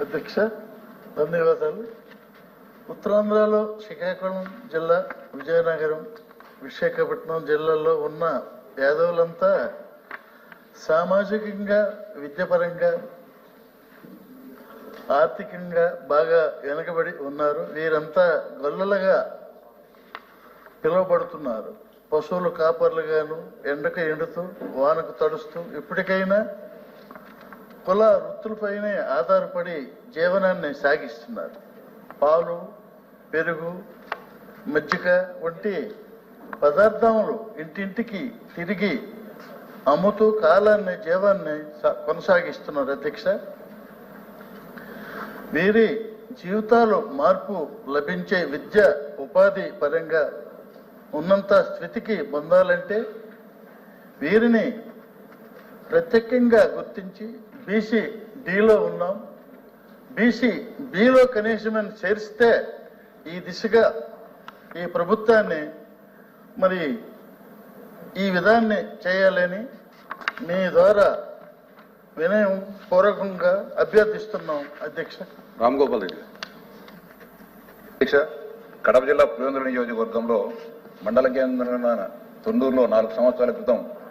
అధ్యక్ష ధన్యవాదాలు. ఉత్తరాంధ్రలో శ్రీకాకుళం జిల్లా విజయనగరం విశాఖపట్నం జిల్లాల్లో ఉన్న యాదవులంతా సామాజికంగా విద్యాపరంగా ఆర్థికంగా బాగా వెనుకబడి ఉన్నారు. వీరంతా గొల్లలుగా పిలువబడుతున్నారు. పశువులు కాపర్లుగాను ఎండకు ఎండుతూ వానకు తడుస్తూ ఇప్పటికైనా కుల వృత్తులపైనే ఆధారపడి జీవనాన్ని సాగిస్తున్నారు. పాలు పెరుగు మజ్జిగ వంటి పదార్థములు ఇంటింటికి తిరిగి అమ్ముతూ కాలాన్ని జీవాన్ని సా- కొనసాగిస్తున్నారు. అధ్యక్ష వీరి జీవితాలు మార్పు లభించే విద్య ఉపాధి పరంగా ఉన్నంత స్థితికి పొందాలంటే వీరిని ప్రత్యేకంగా గుర్తించి బీసీ డిలో ఉన్నాం బీసీ బిలో కనీసమైన చేరిస్తే ఈ దిశగా ఈ ప్రభుత్వాన్ని మరి ఈ విధాన్ని చేయాలని మీ ద్వారా వినయం పూర్వకంగా అభ్యర్థిస్తున్నాం అధ్యక్ష రామ్ గోపాల్ రెడ్డి గారు. అధ్యక్ష కడప జిల్లా పులివెందుల నియోజకవర్గంలో మండల కేంద్రమైన తొండూరులో నాలుగు సంవత్సరాల క్రితం